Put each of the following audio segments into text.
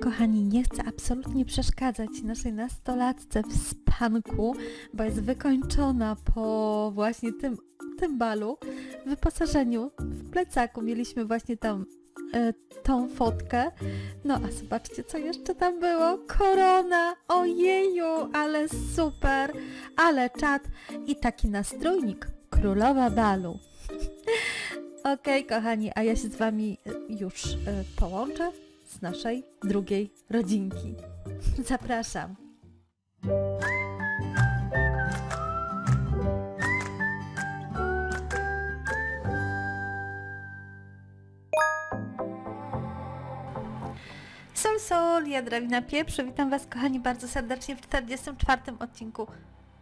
kochani, nie chcę absolutnie przeszkadzać naszej nastolatce w spanku, bo jest wykończona po właśnie tym, tym balu. Wyposażeniu, w plecaku mieliśmy właśnie tam e, tą fotkę. No a zobaczcie, co jeszcze tam było. Korona! Ojeju, ale super! Ale czad i taki nastrójnik. Królowa balu. Okej, kochani, a ja się z Wami już y, połączę z naszej drugiej rodzinki. Zapraszam. Sol, sol, ja Drawina Pieprzu. Witam Was, kochani, bardzo serdecznie w 44 odcinku.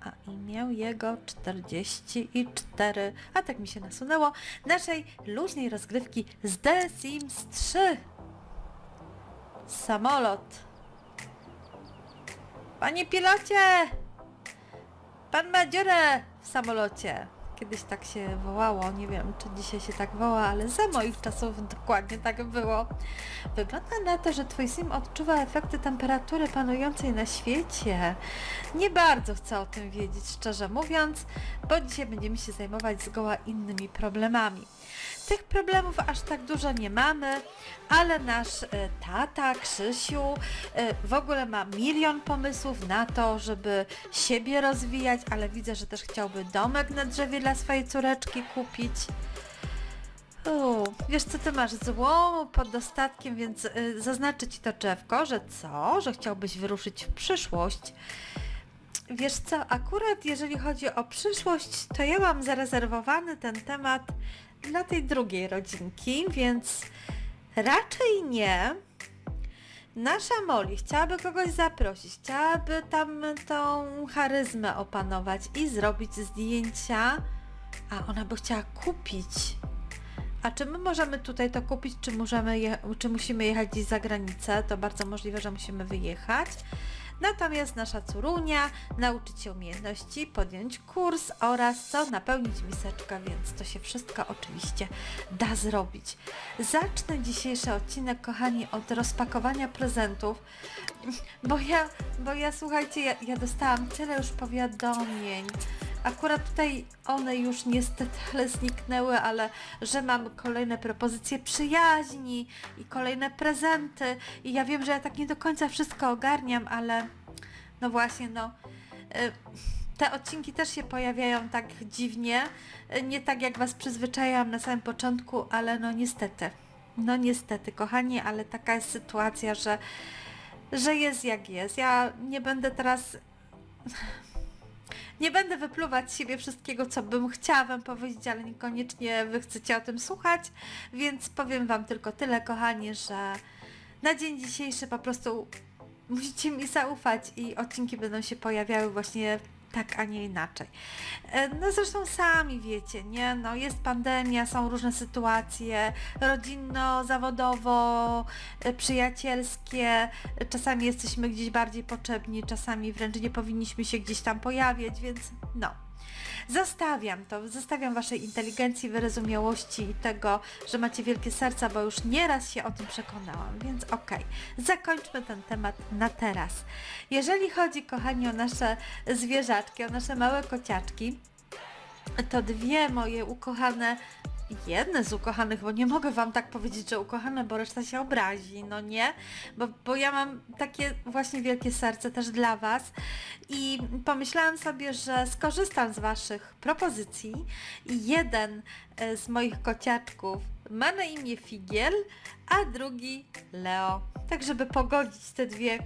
A imię jego 44, a tak mi się nasunęło, naszej luźnej rozgrywki z The Sims 3. Samolot. Panie pilocie! Pan ma dziurę w samolocie. Kiedyś tak się wołało, nie wiem czy dzisiaj się tak woła, ale za moich czasów dokładnie tak było. Wygląda na to, że twój sim odczuwa efekty temperatury panującej na świecie. Nie bardzo chcę o tym wiedzieć, szczerze mówiąc, bo dzisiaj będziemy się zajmować zgoła innymi problemami. Tych problemów aż tak dużo nie mamy, ale nasz e, tata, Krzysiu, e, w ogóle ma milion pomysłów na to, żeby siebie rozwijać, ale widzę, że też chciałby domek na drzewie dla swojej córeczki kupić. Wiesz co, ty masz złomu pod dostatkiem, więc y, zaznaczę ci to drzewko, że co? Że chciałbyś wyruszyć w przyszłość. Wiesz co, akurat jeżeli chodzi o przyszłość, to ja mam zarezerwowany ten temat dla tej drugiej rodzinki, więc raczej nie. Nasza Molly chciałaby kogoś zaprosić, chciałaby tam tą charyzmę opanować i zrobić zdjęcia, a ona by chciała kupić. A czy my możemy tutaj to kupić, czy, możemy je, czy musimy jechać gdzieś za granicę? To bardzo możliwe, że musimy wyjechać. Natomiast nasza córunia nauczyć się umiejętności, podjąć kurs oraz co? Napełnić miseczkę, więc to się wszystko oczywiście da zrobić. Zacznę dzisiejszy odcinek, kochani, od rozpakowania prezentów, bo ja, bo ja słuchajcie, ja, ja dostałam tyle już powiadomień. Akurat tutaj one już niestety ale zniknęły, ale że mam kolejne propozycje przyjaźni i kolejne prezenty. I ja wiem, że ja tak nie do końca wszystko ogarniam, ale no właśnie, no y, te odcinki też się pojawiają tak dziwnie, nie tak jak Was przyzwyczaiłam na samym początku, ale no niestety, no niestety kochani, ale taka jest sytuacja, że, że jest jak jest. Ja nie będę teraz nie będę wypluwać siebie wszystkiego, co bym chciała Wam powiedzieć, ale niekoniecznie Wy chcecie o tym słuchać, więc powiem Wam tylko tyle, kochani, że na dzień dzisiejszy po prostu musicie mi zaufać i odcinki będą się pojawiały właśnie tak, a nie inaczej. E, No zresztą sami wiecie, nie? No jest pandemia, są różne sytuacje, rodzinno, zawodowo, e, przyjacielskie, czasami jesteśmy gdzieś bardziej potrzebni, czasami wręcz nie powinniśmy się gdzieś tam pojawiać, więc no. Zostawiam to, zostawiam Waszej inteligencji, wyrozumiałości i tego, że macie wielkie serca, bo już nieraz się o tym przekonałam, więc okej, zakończmy ten temat na teraz. Jeżeli chodzi, kochani, o nasze zwierzaczki, o nasze małe kociaczki, to dwie moje ukochane, jedne z ukochanych, bo nie mogę Wam tak powiedzieć, że ukochane, bo reszta się obrazi, no nie? Bo, bo ja mam takie właśnie wielkie serce też dla Was i pomyślałam sobie, że skorzystam z Waszych propozycji i jeden e, z moich kociaczków ma na imię Figiel, a drugi Leo. Tak, żeby pogodzić te dwie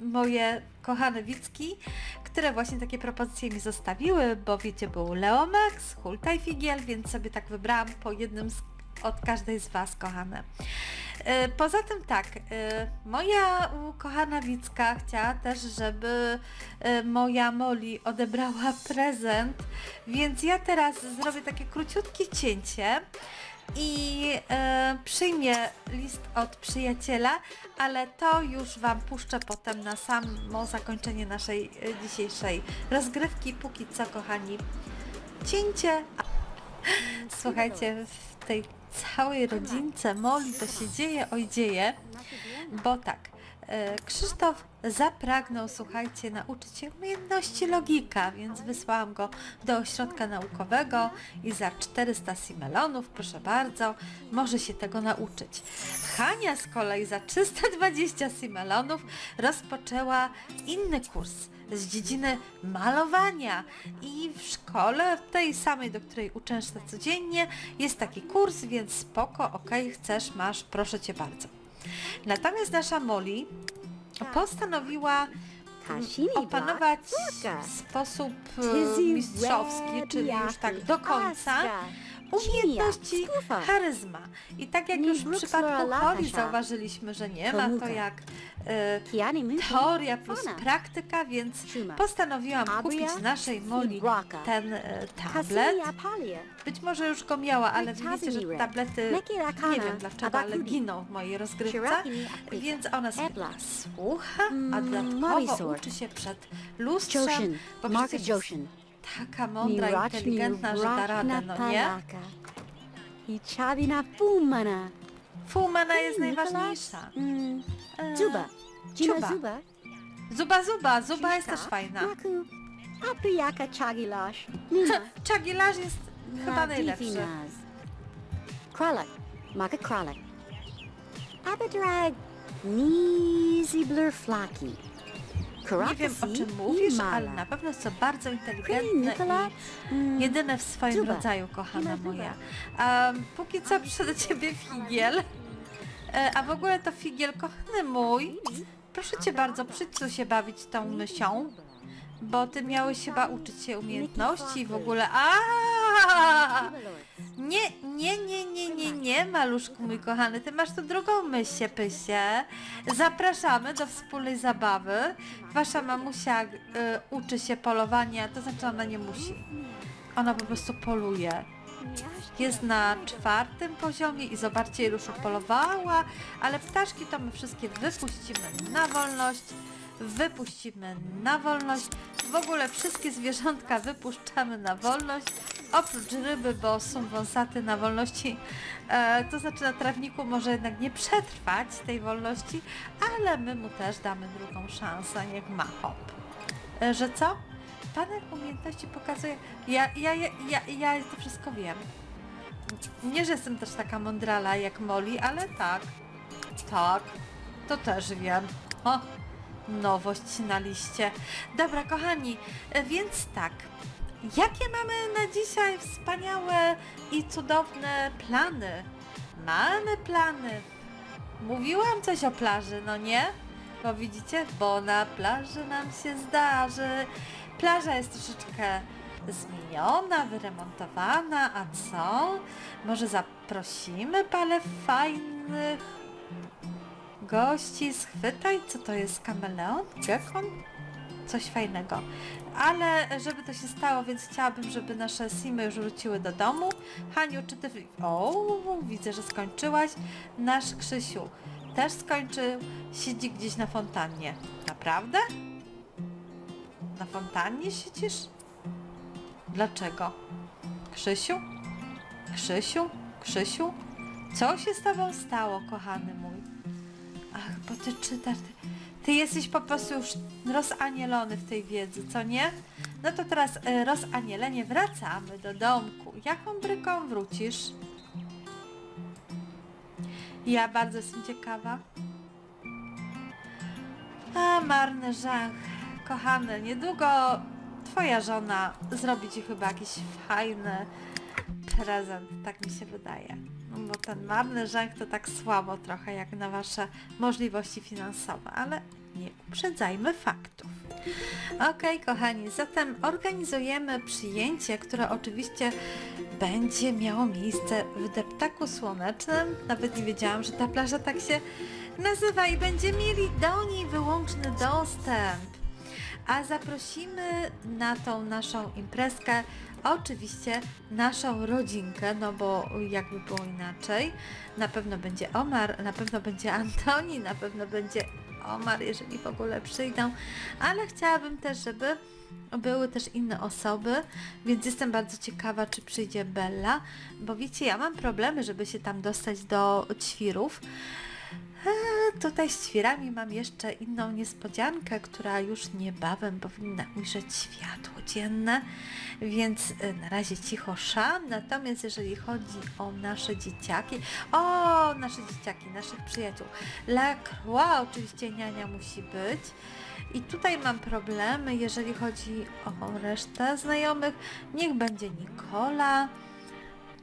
moje kochane Wicki, które właśnie takie propozycje mi zostawiły, bo wiecie, był Leo Max, Hulta i Figiel, więc sobie tak wybrałam po jednym z, od każdej z Was, kochane. E, Poza tym tak, e, moja ukochana Wicka chciała też, żeby e, moja Molly odebrała prezent, więc ja teraz zrobię takie króciutkie cięcie i e, przyjmie list od przyjaciela, ale to już Wam puszczę potem na samo zakończenie naszej e, dzisiejszej rozgrywki. Póki co, kochani, cięcie. Słuchajcie, w tej całej rodzince Moli to się dzieje, oj dzieje, bo tak, Krzysztof zapragnął, słuchajcie, nauczyć się umiejętności logika, więc wysłałam go do ośrodka naukowego i za 400 simelonów, proszę bardzo, może się tego nauczyć. Hania z kolei za 320 simelonów rozpoczęła inny kurs z dziedziny malowania i w szkole, tej samej, do której uczęszcza codziennie, jest taki kurs, więc spoko, okej, chcesz, masz, proszę Cię bardzo. Natomiast nasza Molly postanowiła Kashini opanować w sposób e, mistrzowski, czyli już tak do końca. Umiejętności charyzma. I tak jak już w przypadku Latasha. zauważyliśmy, że nie ma to jak e, Kiani teoria plus praktyka, więc postanowiłam Abria kupić naszej Raka. ten e, tablet. Być może już go miała, ale widzicie, że tablety nie wiem dlaczego, ale giną w mojej rozgrywce, więc ona sobie słucha, a Mm, dodatkowo uczy się przed lustrzem, Joshin. bo Margaret przecież Joshin. Taka mądra, inteligentna, że da radę, no nie? I Chabina Fumana. Fumana jest najważniejsza. Mm. E, Zuba. Zuba. Zuba. Zuba, zuba, zuba jest też fajna. Naku. Apriyaka Chagilash. Nina. Czagilarz jest chyba najlepszy. Naz. Kralak. Maka Kralak. Abadrag. Nizi Blur Flaki. Nie wiem o czym mówisz, ale na pewno to bardzo inteligentne i jedyne w swoim rodzaju, kochana moja. Um, póki co przyszedł do ciebie figiel. E, a w ogóle to figiel, kochany mój. Proszę cię bardzo, przyjdź tu się bawić tą mysią, bo ty miałeś chyba uczyć się umiejętności i w ogóle. A! Nie, nie, nie, nie, nie, nie, maluszku mój kochany, ty masz tu drugą mysię, pysie. Zapraszamy do wspólnej zabawy. Wasza mamusia y, uczy się polowania, to znaczy ona nie musi. Ona po prostu poluje. Jest na czwartym poziomie i zobaczcie, już upolowała, ale ptaszki to my wszystkie wypuścimy na wolność. Wypuścimy na wolność. W ogóle wszystkie zwierzątka wypuszczamy na wolność. Oprócz ryby, bo są wąsaty na wolności, e, to znaczy na trawniku może jednak nie przetrwać tej wolności, ale my mu też damy drugą szansę, niech ma hop. E, że co? Panek umiejętności pokazuje. Ja, ja, ja, ja, ja to wszystko wiem. Nie, że jestem też taka mądrala jak Molly, ale tak. Tak, to też wiem. Nowość na liście. Dobra, kochani, więc tak. Jakie mamy na dzisiaj wspaniałe i cudowne plany? Mamy plany. Mówiłam coś o plaży, no nie? Bo widzicie, bo na plaży nam się zdarzy. Plaża jest troszeczkę zmieniona, wyremontowana, a co? Może zaprosimy parę fajnych gości? Schwytaj, co to jest kameleon? Gekon? Coś fajnego. Ale żeby to się stało, więc chciałabym, żeby nasze simy już wróciły do domu. Haniu, czy ty... O, widzę, że skończyłaś. Nasz Krzysiu też skończył. Siedzi gdzieś na fontannie. Naprawdę? Na fontannie siedzisz? Dlaczego? Krzysiu? Krzysiu? Krzysiu? Co się z tobą stało, kochany mój? Ach, bo ty czytasz... Ty, ty jesteś po prostu już rozanielony w tej wiedzy, co nie? No to teraz e, rozanielenie, wracamy do domku. Jaką bryką wrócisz? Ja bardzo jestem ciekawa. A, marny żach. Kochany, niedługo twoja żona zrobi ci chyba jakiś fajny prezent, tak mi się wydaje. Bo ten marny żach to tak słabo trochę jak na wasze możliwości finansowe, ale nie uprzedzajmy faktów. Okej, kochani, zatem organizujemy przyjęcie, które oczywiście będzie miało miejsce w deptaku słonecznym. Nawet nie wiedziałam, że ta plaża tak się nazywa i będziemy mieli do niej wyłączny dostęp. A zaprosimy na tą naszą imprezkę oczywiście naszą rodzinkę, no bo jakby było inaczej. Na pewno będzie Omar, na pewno będzie Antoni, na pewno będzie Omar, jeżeli w ogóle przyjdą, ale chciałabym też, żeby były też inne osoby, więc jestem bardzo ciekawa, czy przyjdzie Bella, bo wiecie, ja mam problemy, żeby się tam dostać do ćwirów. Tutaj z świerami mam jeszcze inną niespodziankę, która już niebawem powinna ujrzeć światło dzienne, więc y, na razie cicho szam. Natomiast jeżeli chodzi o nasze dzieciaki, o nasze dzieciaki, naszych przyjaciół, Lacroix oczywiście niania musi być. I tutaj mam problemy, jeżeli chodzi o resztę znajomych. Niech będzie Nikola.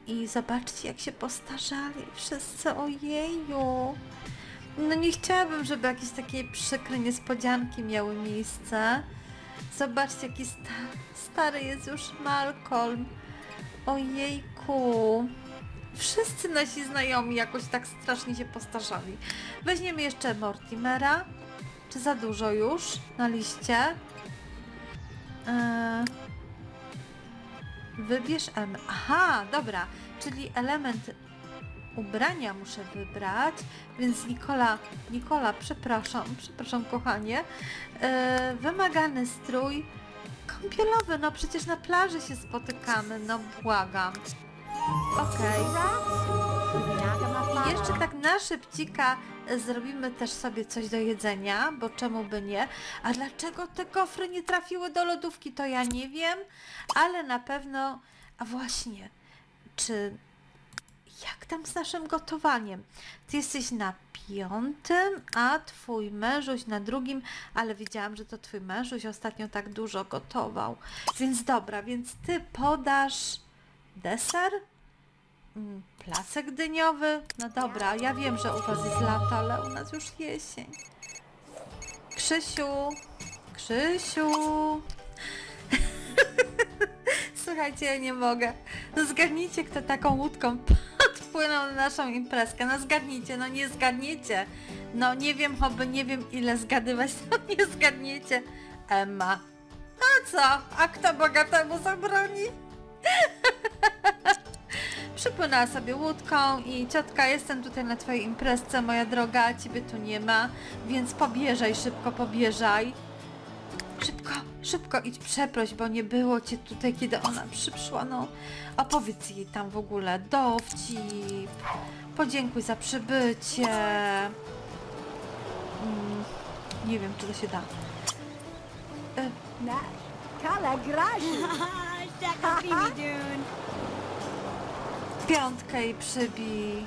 I zobaczcie, jak się postarzali wszyscy, ojeju. No nie chciałabym, żeby jakieś takie przykre niespodzianki miały miejsce. Zobaczcie, jaki sta stary jest już Malcolm. Ojejku. Wszyscy nasi znajomi jakoś tak strasznie się postarzali. Weźmiemy jeszcze Mortimera. Czy za dużo już na liście? Eee... Wybierz element. Aha, dobra, czyli element ubrania muszę wybrać, więc Nikola, Nikola, przepraszam, przepraszam kochanie, e, wymagany strój kąpielowy, no przecież na plaży się spotykamy, no błagam. Okej. Jeszcze tak na szybcika e, zrobimy też sobie coś do jedzenia, bo czemu by nie? A dlaczego te kofry nie trafiły do lodówki, to ja nie wiem, ale na pewno... A właśnie, czy... Jak tam z naszym gotowaniem? Ty jesteś na piątym, a twój mężuś na drugim, ale widziałam, że to twój mężuś ostatnio tak dużo gotował. Więc dobra, więc ty podasz deser? Mm, Placek dyniowy? No dobra, ja wiem, że u was jest lato, ale u nas już jesień. Krzysiu, Krzysiu. Słuchajcie, ja nie mogę. No zgadnijcie, kto taką łódką podpłynął na naszą imprezkę. No zgadnijcie, no nie zgadniecie. No nie wiem, choby nie wiem ile zgadywać, to nie zgadniecie. Emma. A co? A kto bogatemu zabroni? Przypłynęła sobie łódką i ciotka, jestem tutaj na twojej imprezce, moja droga, ciebie tu nie ma, więc pobieżaj, szybko pobieżaj. Szybko, szybko idź przeproś, bo nie było cię tutaj, kiedy ona przyszła, no. Opowiedz jej tam w ogóle dowcip, podziękuj za przybycie. Mm, nie wiem, czy to się da. Nash. Kala. Piątkę jej przybij.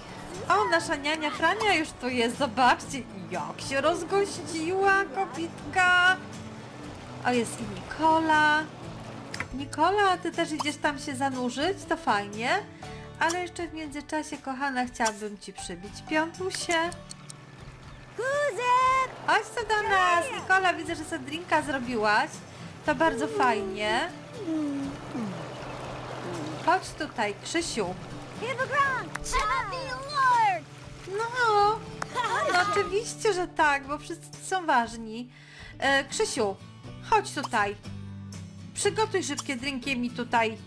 O, nasza niania Frania już tu jest, zobaczcie, jak się rozgościła kobitka. O, jest i Nikola. Nikola, ty też idziesz tam się zanurzyć, to fajnie. Ale jeszcze w międzyczasie, kochana, chciałabym ci przybić piątusie. Chodź co do nas! Nikola, widzę, że sobie drinka zrobiłaś. To bardzo fajnie. Chodź tutaj, Krzysiu. No, no oczywiście, że tak, bo wszyscy są ważni. E, Krzysiu, chodź tutaj. Przygotuj szybkie drinki mi tutaj.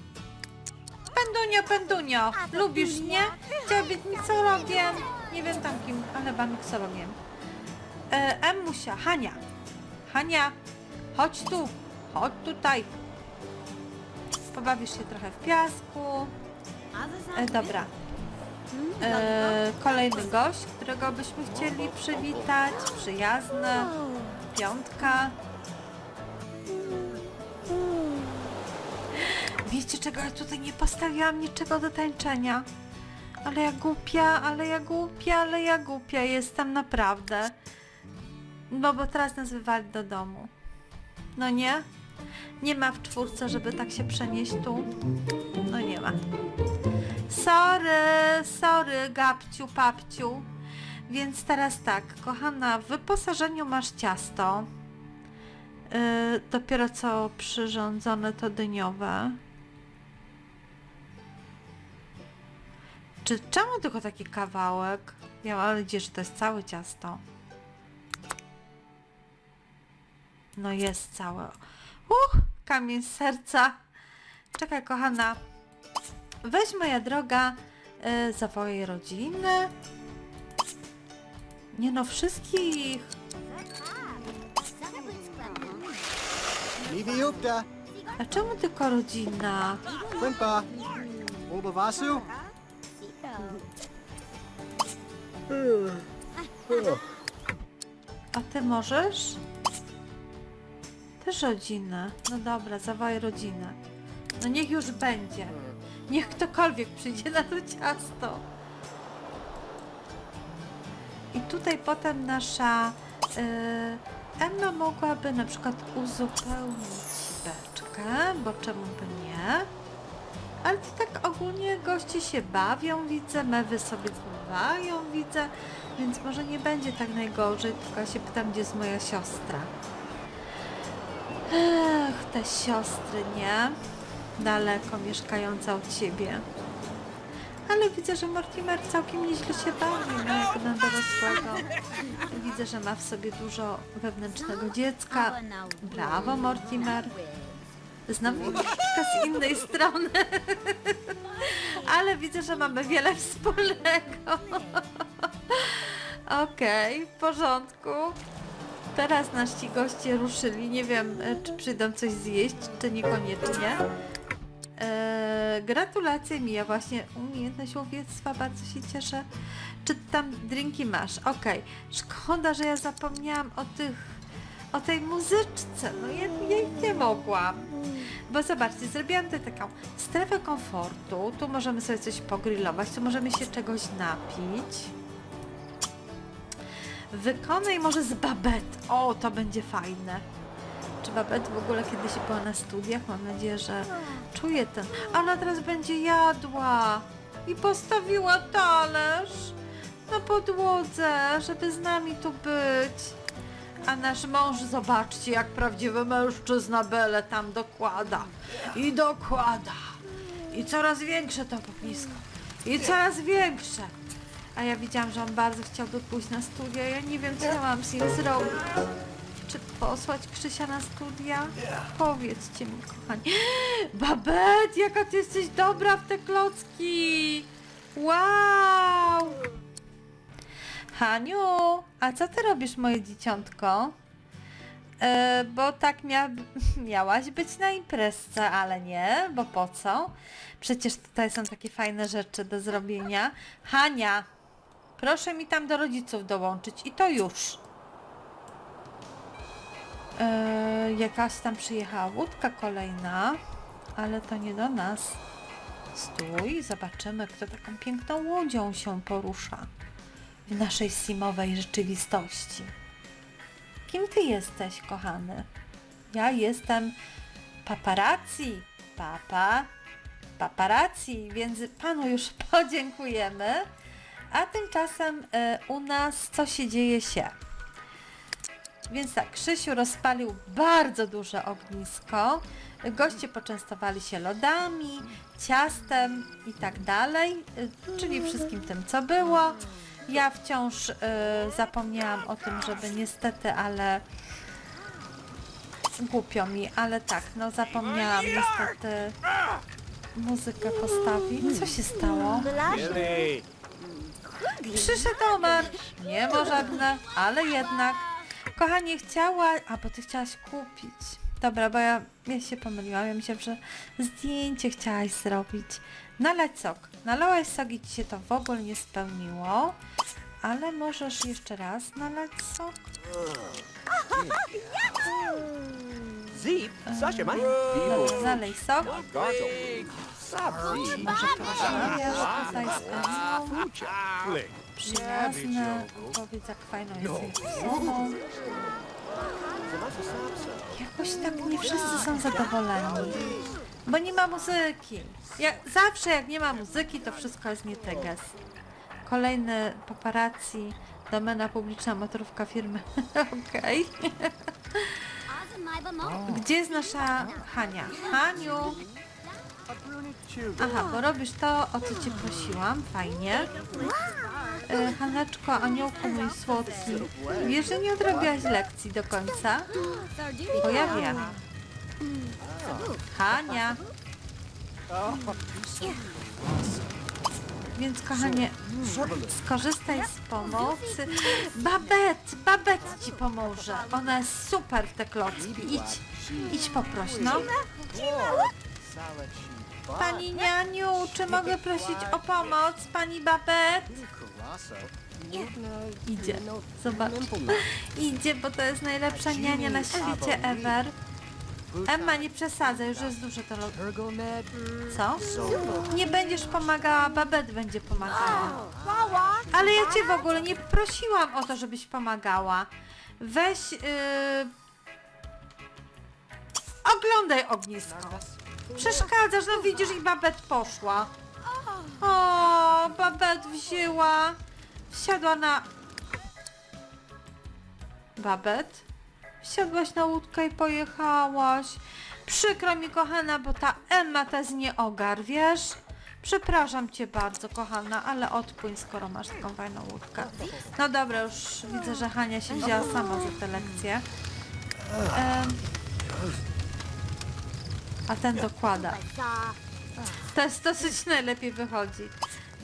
Pendunio, pendunio, lubisz, nie? Chciała być miksologiem. Nie wiem tam kim, ale chyba miksologiem. E, Emusia, Hania. Hania, chodź tu, chodź tutaj. Pobawisz się trochę w piasku. E, dobra. E, kolejny gość, którego byśmy chcieli przywitać. Przyjazny. Piątka. Wiecie czego ja tutaj nie postawiłam niczego do tańczenia? Ale ja głupia, ale ja głupia, ale ja głupia jestem naprawdę. No bo teraz nas wywali do domu. No nie? Nie ma w czwórce, żeby tak się przenieść tu. No nie ma. Sorry, sorry, gabciu, papciu. Więc teraz tak, kochana, w wyposażeniu masz ciasto. Yy, dopiero co przyrządzone to dyniowe. Czy czemu tylko taki kawałek? Ja mam nadzieję, że to jest całe ciasto. No jest całe. Uch, kamień z serca. Czekaj, kochana. Weź moja droga, y, zawołaj rodzinę. Nie no, wszystkich. A czemu tylko rodzina? Wimpa, Obavasu. ty możesz? Też rodzinę. No dobra, zawaj rodzinę. No niech już będzie. Niech ktokolwiek przyjdzie na to ciasto. I tutaj potem nasza y, Emma mogłaby na przykład uzupełnić beczkę, bo czemu by nie? Ale to tak ogólnie goście się bawią, widzę, mewy sobie pływają, widzę, więc może nie będzie tak najgorzej, tylko ja się pytam, gdzie jest moja siostra. Ech, te siostry, nie? Daleko mieszkająca od siebie. Ale widzę, że Mortimer całkiem nieźle się bawi, no jak na dorosłego. Widzę, że ma w sobie dużo wewnętrznego dziecka. Brawo, Mortimer. Troszeczkę z innej strony. Ale widzę, że mamy wiele wspólnego. Okej, w porządku. Teraz nasi goście ruszyli. Nie wiem, e, czy przyjdą coś zjeść, czy niekoniecznie. Eee, gratulacje Mija, właśnie umiejętność łowiectwa, bardzo się cieszę. Czy tam drinki masz? Okej. Szkoda, że ja zapomniałam o tych, o tej muzyczce. No ja, ja nie mogłam. Bo zobaczcie, zrobiłam tutaj taką strefę komfortu. Tu możemy sobie coś pogrillować, tu możemy się czegoś napić. Wykonaj może z babet. O, to będzie fajne. Czy babet w ogóle kiedyś była na studiach? Mam nadzieję, że czuje ten. A ona teraz będzie jadła. I postawiła talerz na podłodze, żeby z nami tu być. A nasz mąż, zobaczcie, jak prawdziwy mężczyzna Bele tam dokłada. I dokłada. I coraz większe to popisko. I coraz większe. A ja widziałam, że on bardzo chciałby pójść na studia. Ja nie wiem, co ja mam z nim zrobić. Czy posłać Krzysia na studia? Powiedzcie mi, kochani. Babet, jaka ty jesteś dobra w te klocki! Wow! Haniu, a co ty robisz, moje dzieciątko? E, bo tak mia miałaś być na imprezce, ale nie, bo po co? Przecież tutaj są takie fajne rzeczy do zrobienia. Hania, proszę mi tam do rodziców dołączyć i to już. E, jakaś tam przyjechała łódka kolejna, ale to nie do nas. Stój, zobaczymy, kto taką piękną łodzią się porusza w naszej simowej rzeczywistości. Kim ty jesteś, kochany? Ja jestem paparazzi. Papa, paparazzi, więc panu już podziękujemy. A tymczasem e, u nas co się dzieje się? Więc tak, Krzysiu rozpalił bardzo duże ognisko. Goście poczęstowali się lodami, ciastem i tak dalej, y, czyli wszystkim tym, co było. Ja wciąż y, zapomniałam o tym, żeby niestety, ale głupio mi, ale tak, no zapomniałam niestety muzykę postawić. Co się stało? Billy! Przyszedł Omar. Nie możebne, ale jednak. Kochanie, chciała... A, bo ty chciałaś kupić. Dobra, bo ja, ja się pomyliłam. Ja myślałam, że zdjęcie chciałaś zrobić. Nalać sok. Nalałaś sok i ci się to w ogóle nie spełniło. Ale możesz jeszcze raz nalać sok. Zip, Sasha, mate. Dobra, nalej sok. Gargle. Sabzi. Może porozmawiasz tutaj z Anią. Powiedz, jak fajną jesteś osobą. Jakoś tak nie wszyscy są zadowoleni. Bo nie ma muzyki. Jak, zawsze jak nie ma muzyki, to wszystko jest nie teges. Kolejny paparazzi, domena publiczna, motorówka firmy. Okej. Gdzie jest nasza Hania? Haniu! Aha, bo robisz to, o co cię prosiłam. Fajnie. E, Haneczko, aniołku mój słodki. Wiesz, że nie odrobiłaś lekcji do końca? Bo ja wiem. Hania. Więc kochanie, skorzystaj z pomocy. Babet, Babet ci pomoże. Ona jest super w te klocki. Idź, idź poproś, no. Pani Nianiu, czy mogę prosić o pomoc? Pani Babet? Idzie. Zobacz. Idzie, bo to jest najlepsza niania na świecie ever. Emma, nie przesadzaj, już jest duże to lo- Co? Nie będziesz pomagała, Babet będzie pomagała. Ale ja cię w ogóle nie prosiłam o to, żebyś pomagała. Weź... Yy... Oglądaj ognisko. Przeszkadzasz, no widzisz i Babet poszła. O, Babet wzięła. Wsiadła na... Babet? Wsiadłaś na łódkę i pojechałaś. Przykro mi, kochana, bo ta Emma jest nie ogar, wiesz? Przepraszam cię bardzo, kochana, ale odpłyń, skoro masz taką fajną łódkę. No dobra, już widzę, że Hania się wzięła sama za tę lekcję. Em, a ten dokłada. To jest dosyć najlepiej wychodzi.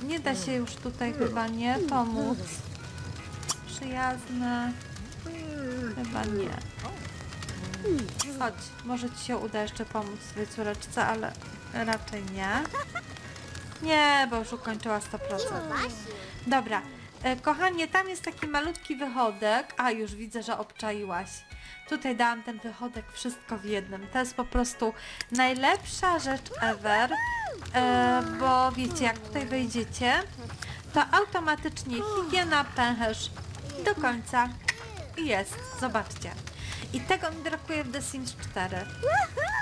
Nie da się już tutaj chyba nie pomóc. Przyjazne. Chyba nie. Chodź, może ci się uda jeszcze pomóc swojej córeczce, ale raczej nie. Nie, bo już ukończyła 100%. Dobra, kochanie, tam jest taki malutki wychodek. A, już widzę, że obczaiłaś. Tutaj dałam ten wychodek wszystko w jednym. To jest po prostu najlepsza rzecz ever, e, bo wiecie, jak tutaj wejdziecie, to automatycznie higiena, pęcherz do końca jest. Zobaczcie. I tego mi brakuje w The Sims 4. Woohoo!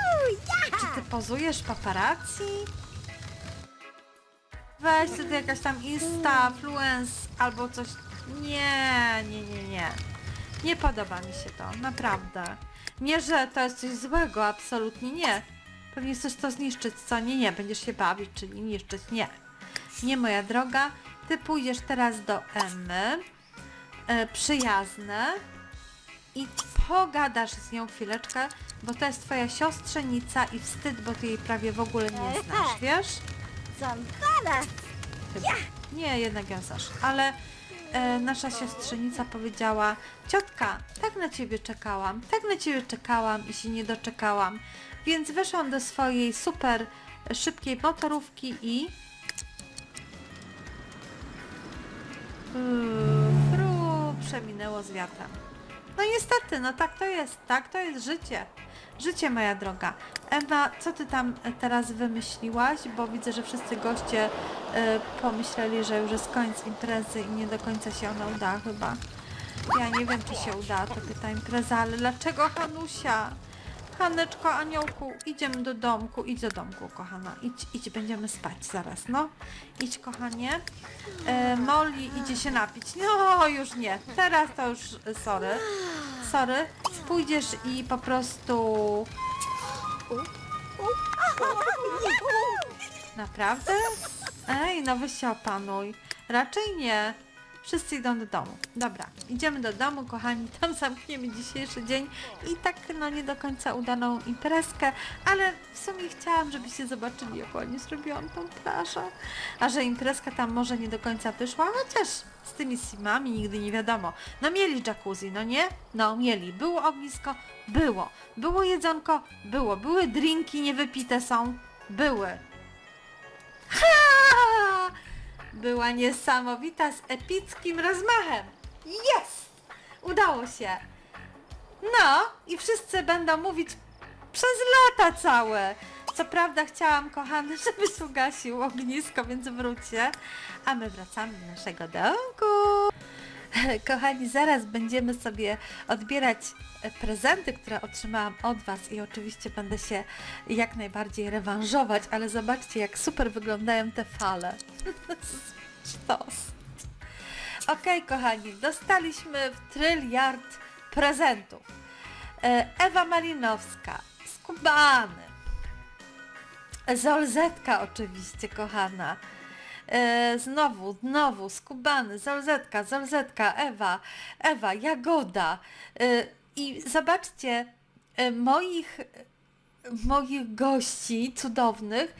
Czy ty pozujesz paparazzi? Weź tutaj jakaś tam Insta, Fluence albo coś. Nie, nie, nie, nie. Nie podoba mi się to, naprawdę. Nie, że to jest coś złego, absolutnie nie. Pewnie chcesz to zniszczyć, co? Nie, nie, będziesz się bawić, czyli niszczyć. Nie. Nie, moja droga. Ty pójdziesz teraz do Emmy, e, przyjazne i pogadasz z nią chwileczkę, bo to jest twoja siostrzenica i wstyd, bo ty jej prawie w ogóle nie znasz, wiesz? Chyba. Nie, jednak znasz. Ale e, nasza siostrzenica powiedziała, ciotka, tak na ciebie czekałam, tak na ciebie czekałam i się nie doczekałam. Więc weszłam do swojej super szybkiej motorówki i... Uuu, Fru, przeminęło z wiatrem. No niestety, no tak to jest, tak to jest życie. Życie, moja droga. Ewa, co ty tam e, teraz wymyśliłaś? Bo widzę, że wszyscy goście e, pomyśleli, że już jest koniec imprezy i nie do końca się ona uda chyba. Ja nie wiem, czy się uda tobie ta impreza, ale dlaczego Hanusia? Haneczko, aniołku, idziemy do domku, idź do domku, kochana, idź, idź, będziemy spać zaraz, no. Idź, kochanie. E, Molly idzie się napić. No, już nie. Teraz to już, sorry. Sorry. Pójdziesz i po prostu... Naprawdę? Ej, no weź się opanuj. Raczej nie. Wszyscy idą do domu. Dobra, idziemy do domu, kochani, tam zamkniemy dzisiejszy dzień i tak no nie do końca udaną imprezkę, ale w sumie chciałam, żebyście zobaczyli, jak ładnie zrobiłam tą plażę. A że imprezka tam może nie do końca wyszła, chociaż z tymi simami nigdy nie wiadomo. No mieli jacuzzi, no nie? No mieli. Było ognisko? Było. Było jedzonko? Było. Były drinki niewypite są? Były. Była niesamowita z epickim rozmachem. Jest! Udało się. No i wszyscy będą mówić przez lata całe. Co prawda chciałam, kochany, żebyś ugasił ognisko, więc wróćcie. A my wracamy do naszego domku. Kochani, zaraz będziemy sobie odbierać e, prezenty, które otrzymałam od Was i oczywiście będę się jak najbardziej rewanżować, ale zobaczcie, jak super wyglądają te fale. Sztos. Okej, kochani, dostaliśmy w tryliard prezentów. E, Ewa Malinowska, Skubany, Zolzetka oczywiście, kochana. E, znowu, znowu, Skubany, Zolzetka, Zolzetka, Ewa, Ewa, Jagoda. E, I zobaczcie, e, moich, moich gości cudownych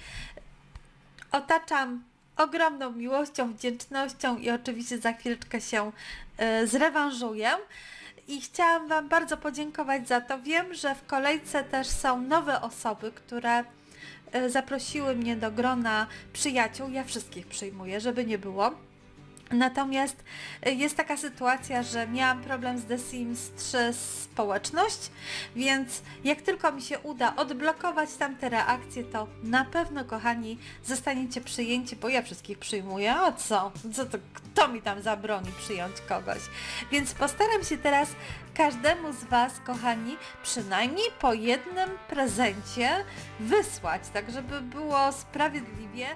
otaczam ogromną miłością, wdzięcznością i oczywiście za chwileczkę się e, zrewanżuję. I chciałam Wam bardzo podziękować za to. Wiem, że w kolejce też są nowe osoby, które zaprosiły mnie do grona przyjaciół. Ja wszystkich przyjmuję, żeby nie było. Natomiast y, jest taka sytuacja, że miałam problem z The Sims 3 społeczność, więc jak tylko mi się uda odblokować tamte reakcje, to na pewno, kochani, zostaniecie przyjęci, bo ja wszystkich przyjmuję. O co? co to, kto mi tam zabroni przyjąć kogoś? Więc postaram się teraz każdemu z Was, kochani, przynajmniej po jednym prezencie wysłać, tak żeby było sprawiedliwie.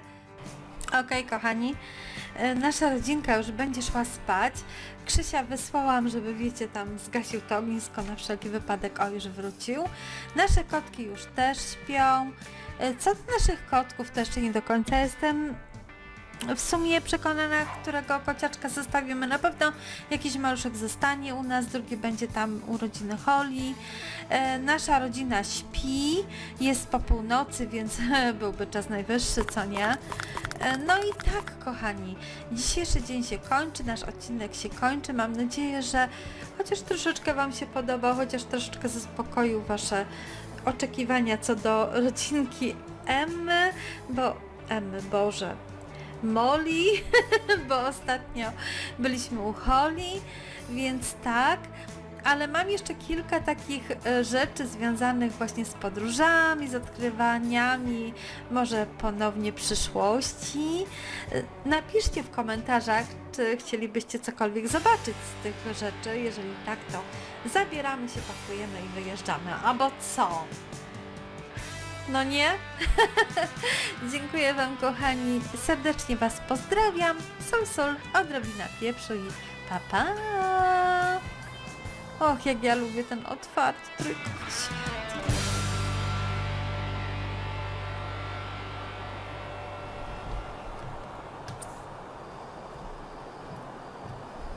Okej, kochani, e, nasza rodzinka już będzie szła spać. Krzysia wysłałam, żeby wiecie, tam zgasił to ognisko na wszelki wypadek, o już wrócił. Nasze kotki już też śpią. E, Co do naszych kotków, to jeszcze nie do końca jestem w sumie przekonana, którego kociaczka zostawimy. Na pewno jakiś maluszek zostanie u nas, drugi będzie tam urodziny Holly. E, nasza rodzina śpi, jest po północy, więc byłby czas najwyższy, co nie? E, No i tak, kochani, dzisiejszy dzień się kończy, nasz odcinek się kończy. Mam nadzieję, że chociaż troszeczkę Wam się podobał, chociaż troszeczkę zaspokoił Wasze oczekiwania co do rodzinki Emmy, bo Emmy, Boże, Molly, bo ostatnio byliśmy u Holly, więc tak. Ale mam jeszcze kilka takich e, rzeczy związanych właśnie z podróżami, z odkrywaniami, może ponownie przyszłości. E, Napiszcie w komentarzach, czy chcielibyście cokolwiek zobaczyć z tych rzeczy. Jeżeli tak, to zabieramy się, pakujemy i wyjeżdżamy. Albo co? No nie? Dziękuję Wam kochani, serdecznie Was pozdrawiam. Sol, sol, odrobina pieprzu i pa pa! Och, jak ja lubię ten otwarty trójkąt.